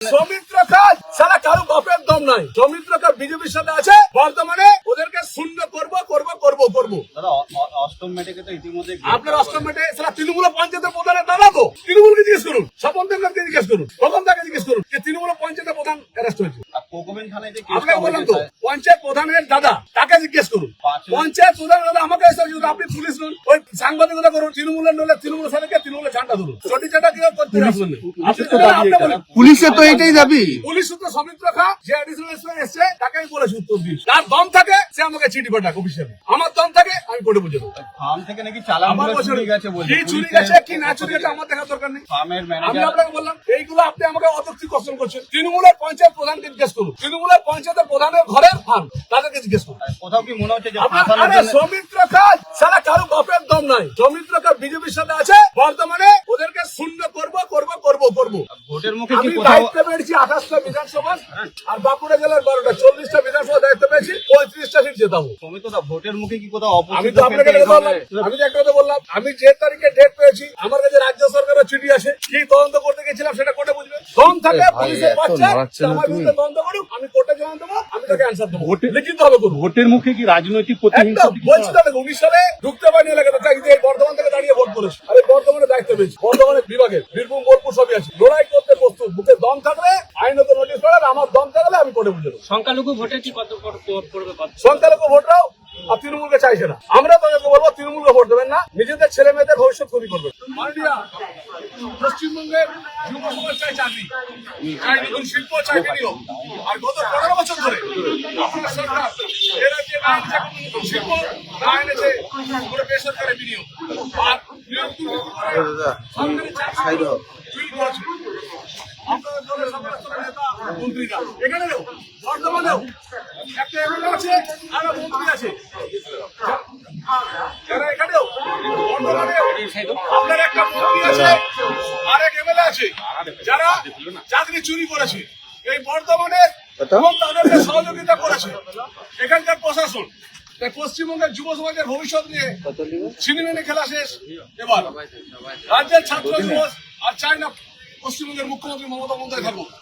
সৌমিত্র সারা কারও বাপের দম নাই। সৌমিত্র বিজেপির সাথে আছে? বর্তমানে ওদেরকে শূন্য করব করব করব করব। অ- অষ্টম মেটেকে তো ইতিমধ্যে আপনার অষ্টমেটে সারা তৃণমূল পঞ্চায়েতের প্রধানের দাদা তো তৃণমূলকে জিজ্ঞেস করুন। স্বপন দেবনাথকে জিজ্ঞেস করুন। প্রথম তাকে জিজ্ঞেস করুন যে তৃণমূল পঞ্চায়েতের প্রধান অ্যারেস্ট হয়েছে। আপনাকে বললাম তো পঞ্চায়েত প্রধানের দাদা তাকে জিজ্ঞেস করুন। পঞ্চায়েত প্রধানের দাদা আমাকে আপনি পুলিশ নন। ওই সাংবাদিকতা করুন তৃণমূলের নলে তৃণমূলের সাথে তৃণমূলের ঝান্ডা ধরুন। চটি চাটা কি করতে আসবেন না। তো আপনি বলেন। পুলিশের তো এটাই দাবি। পুলিশ সূত্র সমিত্র খা যে অ্যাডিশনাল এসপি তাকে আমি বলেছি উত্তর দিই তার দম থাকে সে আমাকে চিঠি পাঠাক অফিসিয়ালি আমার আমি বুঝে দেবো ফার্ম থেকে নাকি চালান চুরি গেছে বলছে। কি চুরি গেছে কি না চুরি গেছে আমার দেখার দরকার নেই। ফার্মের আমি আপনাকে বললাম এইগুলো আপনি আমাকে কোশ্চেন করছেন। তৃণমূলের পঞ্চায়েত প্রধানকে জিজ্ঞেস করুন। তৃণমূলের পঞ্চায়েতের প্রধানের ঘরের ফার্ম তাদেরকে জিজ্ঞেস করুন? কোথাও কি মনে হচ্ছে যে সৌমিত্র কাজ সারা কারও বাপের দম নাই। সৌমিত্র কাজ বিজেপির সাথে আছে বর্তমানে ওদেরকে শূন্য করব করব। করব করব। ভোটের মুখে কি আমি কোথাও দায়িত্ব পেয়েছি আঠাশটা বিধানসভা আর বাঁকুড়া জেলার বারোটা চল্লিশটা বিধানসভা দায়িত্ব পেয়েছি পঁয়ত্রিশটা সিট জেতাবো। ভোটের মুখে কি কোথাও আমি তো আপনাকে বললাম আমি যে একটা বললাম আমি যে তারিখে ডেট পেয়েছি আমার কাছে রাজ্য সরকারের চিঠি আছে কি তদন্ত করতে গেছিলাম সেটা কোর্টে বুঝবে? দম থাকে পুলিশের বাচ্চা আমার বিরুদ্ধে তদন্ত করুক আমি কোর্টে জমা দেবো আমি তাকে অ্যান্সার দেবো। লিখিত হবে করব। ভোটের মুখে কি রাজনৈতিক প্রতিহিংসা বলছি তাহলে উনিশ সালে ঢুকতে পারিনি এলাকাতে বর্ধমান থেকে দাঁড়িয়ে ভোট করেছি। আর এই বর্ধমানে দায়িত্ব পেয়েছি বর্ধমানের বিভাগে বীরভূম সবই আছে। লড়াই করতে প্রস্তুত। বুকে দম থাকলে আইনত নোটিশ করার আমার দম থাকলে আমি কোর্টে বুঝে দেবো। সংখ্যালঘু ভোটে কি কত পড়বে সংখ্যালঘু ভোটরাও আর তৃণমূলকে চাইছে না। আমরা তাদেরকে বলব তৃণমূলকে ভোট দেবেন না। নিজেদের ছেলে মেয়েদের ভবিষ্যৎ ক্ষতি করবেন মাননীয়া, পশ্চিমবঙ্গের যুব সমাজ চাই চাকরি চাই নতুন শিল্প চাই বিনিয়োগ আর গত পনেরো বছর ধরে আপনার সরকার এ রাজ্যে না এনেছে কোনো শিল্প না এনেছে কোনো বেসরকারি বিনিয়োগ। আর বিনিয়োগ দুর্নীতি করে সরকারি চাকরি চুরি আপনাদের দলের সকল নেতা মন্ত্রীরা এখানেও বর্তমানেও একটা এমএলএ আছে আর মন্ত্রী আছে। যারা এখানেও বর্তমানেও আপনার একটা মন্ত্রী আছে আর এক এমএলএ আছে যারা চাকরি চুরি করেছে। এই বর্তমানে এবং তাদেরকে সহযোগিতা করেছে এখানকার প্রশাসন তাই পশ্চিমবঙ্গের যুব সমাজের ভবিষ্যৎ নিয়ে সিনেমেনে খেলা শেষ। এবার রাজ্যের ছাত্র যুব আর চায় না পশ্চিমবঙ্গের মুখ্যমন্ত্রী মমতা বন্দ্যোপাধ্যায়